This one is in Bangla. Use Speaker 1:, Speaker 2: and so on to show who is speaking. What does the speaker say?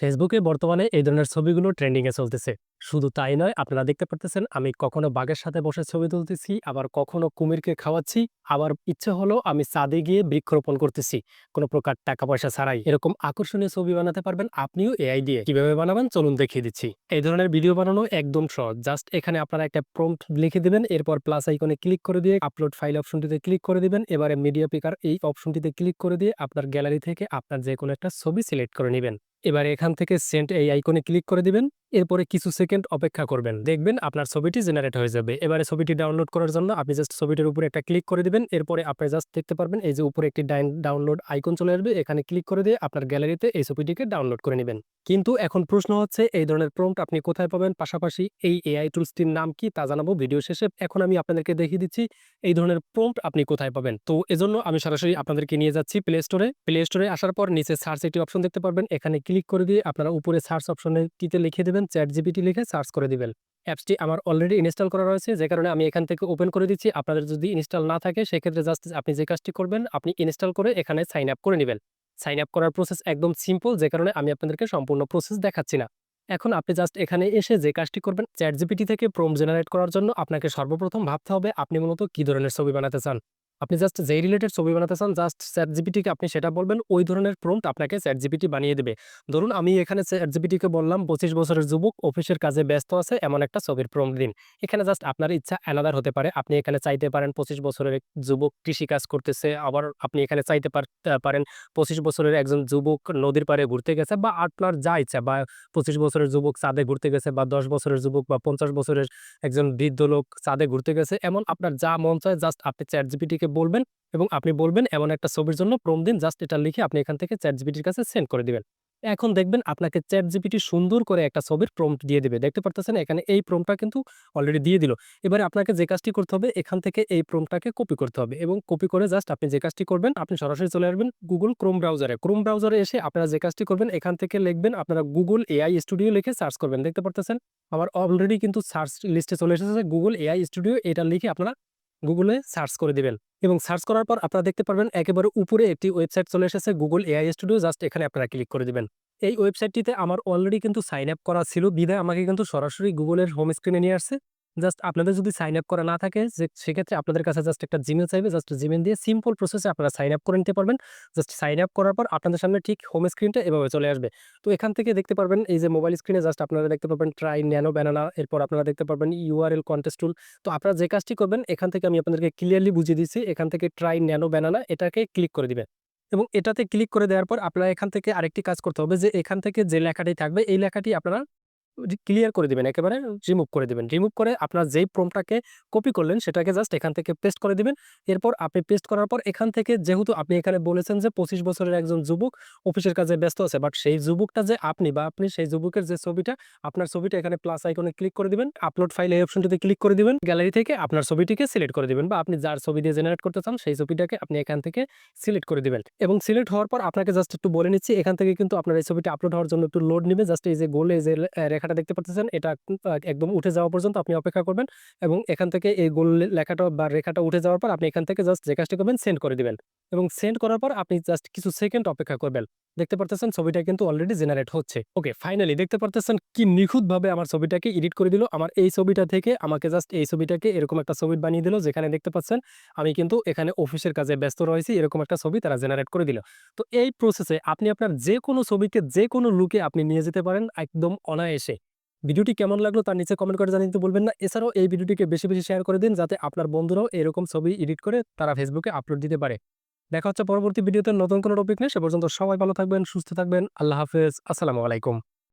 Speaker 1: ফেসবুকে বর্তমানে এই ধরনের ছবিগুলো ট্রেন্ডিং এ চলতেছে। শুধু তাই নয়, আপনারা দেখতে পারতেছেন, আমি কখনো বাঘের সাথে বসে ছবি তুলতেছি, আবার কখনো কুমিরকে খাওয়াচ্ছি, আবার ইচ্ছে হলো আমি চাঁদে গিয়ে বৃক্ষরোপণ করতেছি, কোনো প্রকার টাকা পয়সা ছাড়াই। এরকম আকর্ষণীয় ছবি বানাতে পারবেন আপনিও এআই দিয়ে কীভাবে বানাবেন? চলুন দেখিয়ে দিচ্ছি। এই ধরনের ভিডিও বানানো একদম সহজ। জাস্ট এখানে আপনারা একটা প্রম্পট লিখে দিবেন, এরপর প্লাস আইকনে ক্লিক করে দিয়ে আপলোড ফাইল অপশনটিতে ক্লিক করে দিবেন, এবারে মিডিয়া পিকার এই অপশনটিতে ক্লিক করে দিয়ে আপনার গ্যালারি থেকে আপনার যে কোনো একটা ছবি সিলেক্ট করে নেবেন। এবার এখান থেকে সেন্ট এই আইকনে ক্লিক করে দিবেন। এরপরে কিছু সেকেন্ড অপেক্ষা করবেন। দেখবেন আপনার ছবিটি জেনারেট হয়ে যাবে। এবারে ছবিটি ডাউনলোড করার জন্য আপনি জাস্ট ছবিটির উপরে একটা ক্লিক করে দিবেন। এরপরে আপনি জাস্ট দেখতে পারবেন এই যে উপরে একটি ডাউনলোড আইকন চলে আসবে। এখানে ক্লিক করে দিয়ে আপনার গ্যালারিতে এই ছবিটিকে ডাউনলোড করে নেবেন। কিন্তু এখন প্রশ্ন হচ্ছে, এই ধরনের প্রম্পট আপনি কোথায় পাবেন? পাশাপাশি এই এআই টুলসটির নাম কি তা জানাব ভিডিও শেষে। এখন আমি আপনাদেরকে দেখিয়ে দিচ্ছি, এই ধরনের প্রম্পট আপনি কোথায় পাবেন? তো এজন্য আমি সরাসরি আপনাদেরকে নিয়ে যাচ্ছি প্লে স্টোরে প্লে স্টোরে আসার পর নিচে সার্চ একটি অপশন দেখতে পারবেন। এখানে ক্লিক করে দিয়ে আপনারা উপরে সার্চ অপশনটিতে লিখে দেবেন। চ্যাট জিপিটি লিখে সার্চ করে দিবেন। অ্যাপসটি আমার অলরেডি ইনস্টল করা রয়েছে, যে কারণে আমি এখান থেকে ওপেন করে দিচ্ছি। আপনাদের যদি ইনস্টল না থাকে, সেক্ষেত্রে জাস্ট আপনি যে কাজটি করবেন, আপনি ইনস্টল করে এখানে সাইন আপ করে নেবেন। সাইন আপ করার প্রসেস একদম সিম্পল যে কারণে আমি আপনাদেরকে সম্পূর্ণ প্রসেস দেখাচ্ছি না। এখন আপনি জাস্ট এখানে এসে যে কাজটি করবেন চ্যাট জিপিটি থেকে প্রোম জেনারেট করার জন্য আপনাকে সর্বপ্রথম ভাবতে হবে আপনি মূলত কি ধরনের ছবি বানাতে চান। আপনি জাস্ট যেই রিলেটেড ছবি বানাতে চান জাস্ট চ্যাট জিপিটিকে আপনি সেটা বলবেন, ওই ধরনের প্রম্পট আপনাকে চ্যাট জিপিটি বানিয়ে দেবে। ধরুন, আমি এখানে চ্যাট জিপিটিকে বললাম, পঁচিশ বছরের যুবক অফিসের কাজে ব্যস্ত আছে, এমন একটা ছবির প্রম্পট দিন। এখানে জাস্ট আপনার ইচ্ছা অ্যানাদার হতে পারে। আপনি এখানে চাইতে পারেন, পঁচিশ বছরের যুবক কৃষিকাজ করতেছে। আবার আপনি এখানে চাইতে পার- পারেন, পঁচিশ বছরের একজন যুবক নদীর পাড়ে ঘুরতে গেছে বা আপনার যা ইচ্ছা। বা, পঁচিশ বছরের যুবক চাঁদে ঘুরতে গেছে বা দশ বছরের যুবক বা পঞ্চাশ বছরের একজন বৃদ্ধ লোক চাঁদে ঘুরতে গেছে। এমন আপনার যা মন চায় জাস্ট আপনি চ্যাট জিপিটিকে বলবেন এবং আপনি বলবেন এমন একটা ছবির জন্য প্রম দিন, জাস্ট এটা লিখে আপনি এখান থেকে চ্যাট জিপিটির কাছে সেন্ড করে দিবেন। এখন দেখবেন আপনাকে চ্যাট জিপিটি সুন্দর করে একটা ছবির প্রম্পট দিয়ে দিবে। দেখতে পারতেছেন? এখানে এই প্রমটা কিন্তু অলরেডি দিয়ে দিল। এবারে আপনাকে যে কাজটি করতে হবে, এখান থেকে এই প্রমটাকে কপি করতে হবে এবং কপি করে জাস্ট আপনি যে কাজটি করবেন, আপনি সরাসরি চলে আসবেন গুগল ক্রোম ব্রাউজারে ক্রোম ব্রাউজারে এসে আপনারা যে কাজটি করবেন, এখান থেকে লিখবেন, আপনারা গুগল এআই স্টুডিও লিখে সার্চ করবেন। দেখতে পারতেছেন? আমার অলরেডি কিন্তু সার্চ লিস্টে চলে এসেছে গুগল এআই স্টুডিও এটা লিখে আপনারা গুগলে সার্চ করে দিবেন। এবং সার্চ করার পর আপনারা দেখতে পারবেন একেবারে উপরে একটি ওয়েবসাইট চলে এসেছে গুগল এআই স্টুডিও, জাস্ট এখানে আপনারা ক্লিক করে দিবেন। এই ওয়েবসাইটটিতে আমার অলরেডি কিন্তু সাইন আপ করা ছিল। বিধায় আমাকে কিন্তু সরাসরি গুগলের হোম স্ক্রিনে নিয়ে আসছে। জাস্ট আপনাদের যদি সাইন আপ করা না থাকে, যে সেক্ষেত্রে আপনাদের কাছে জাস্ট একটা জিমেল চাইবে, জাস্ট জিমেল দিয়ে সিম্পল প্রসেসে আপনারা সাইন আপ করে নিতে পারবেন। জাস্ট সাইন আপ করার পর আপনাদের সামনে ঠিক হোম স্ক্রিনটা এভাবে চলে আসবে। তো এখান থেকে দেখতে পারবেন, এই যে মোবাইল স্ক্রিনে জাস্ট আপনারা দেখতে পারবেন ট্রাই ন্যানো ব্যানানা এরপর আপনারা দেখতে পারবেন ইউআরএল কন্টেস্ট টুল তো আপনারা যে কাজটি করবেন, এখান থেকে আমি আপনাদেরকে ক্লিয়ারলি বুঝিয়ে দিচ্ছি, এখান থেকে ট্রাই ন্যানো ব্যানানা এটাকে ক্লিক করে দিবেন। এবং এটাতে ক্লিক করে দেওয়ার পর আপনারা এখান থেকে আরেকটি কাজ করতে হবে, যে এখান থেকে যে লেখাটি থাকবে, এই লেখাটি আপনারা ক্লিয়ার করে দিবেন একেবারে রিমুভ করে দিবেন। রিমুভ করে আপনার যেই প্রমটাকে কপি করলেন সেটাকে জাস্ট এখান থেকে পেস্ট করে দিবেন। এরপর আপনি পেস্ট করার পর এখান থেকে যেহেতু আপনি এখানে বলেছেন যে পঁচিশ বছরের একজন যুবক অফিসের কাজে ব্যস্ত আছে বাট সেই যুবকটা যে আপনি বা আপনি সেই যুবকের যে ছবিটা আপনার ছবিটা এখানে প্লাস আইকনে ক্লিক করে দিবেন। আপলোড ফাইল এই অপশনটিতে ক্লিক করে দিবেন। গ্যালারি থেকে আপনার ছবিটিকে সিলেক্ট করে দিবেন বা আপনি যার ছবি দিয়ে জেনারেট করতে চান সেই ছবিটাকে আপনি এখান থেকে সিলেক্ট করে দিবেন। এবং সিলেক্ট হওয়ার পর আপনাকে জাস্ট একটু বলে নিচ্ছি এখান থেকে কিন্তু আপনার এই ছবিটা আপলোড হওয়ার জন্য একটু লোড নেবে। জাস্ট এই যে গোলে যে আহ, রেখাটা দেখতে পাচ্ছেন এটা একদম উঠে যাওয়া পর্যন্ত আপনি অপেক্ষা করবেন এবং এখান থেকে এই গোল লেখাটা বা রেখাটা উঠে যাওয়ার পর আপনি এখান থেকে জাস্ট যে কাজটি করবেন সেন্ড করে দিবেন। এবং সেন্ড করার পর আপনি জাস্ট কিছু সেকেন্ড অপেক্ষা করবেন। দেখতে পারতেছেন ছবিটা কিন্তু অলরেডি জেনারেট হচ্ছে। ওকে ফাইনালি দেখতে পারতেছেন কি নিখুঁতভাবে আমার ছবিটাকে এডিট করে দিল। আমার এই ছবিটা থেকে আমাকে জাস্ট এই ছবিটাকে এরকম একটা ছবি বানিয়ে দিল, যেখানে দেখতে পাচ্ছেন আমি কিন্তু এখানে অফিসের কাজে ব্যস্ত রয়েছি, এরকম একটা ছবি তারা জেনারেট করে দিল। তো এই প্রসেসে আপনি আপনার যে কোনো ছবিকে যে কোনো লুকে আপনি নিয়ে যেতে পারেন একদম অনায়াসে। ভিডিওটি কেমন লাগল তার নিচে কমেন্ট করে জানিয়ে দিতে বলবেন না। এছাড়াও এই ভিডিওটিকে বেশি বেশি শেয়ার করে দিন, যাতে আপনার বন্ধুরাও এরকম ছবি এডিট করে তারা ফেসবুকে আপলোড দিতে পারে। দেখা হচ্ছে পরবর্তী ভিডিওতে নতুন কোনো টপিক নেই সে পর্যন্ত সবাই ভালো থাকবেন, সুস্থ থাকবেন, আল্লাহ হাফেজ, আসসালামু আলাইকুম।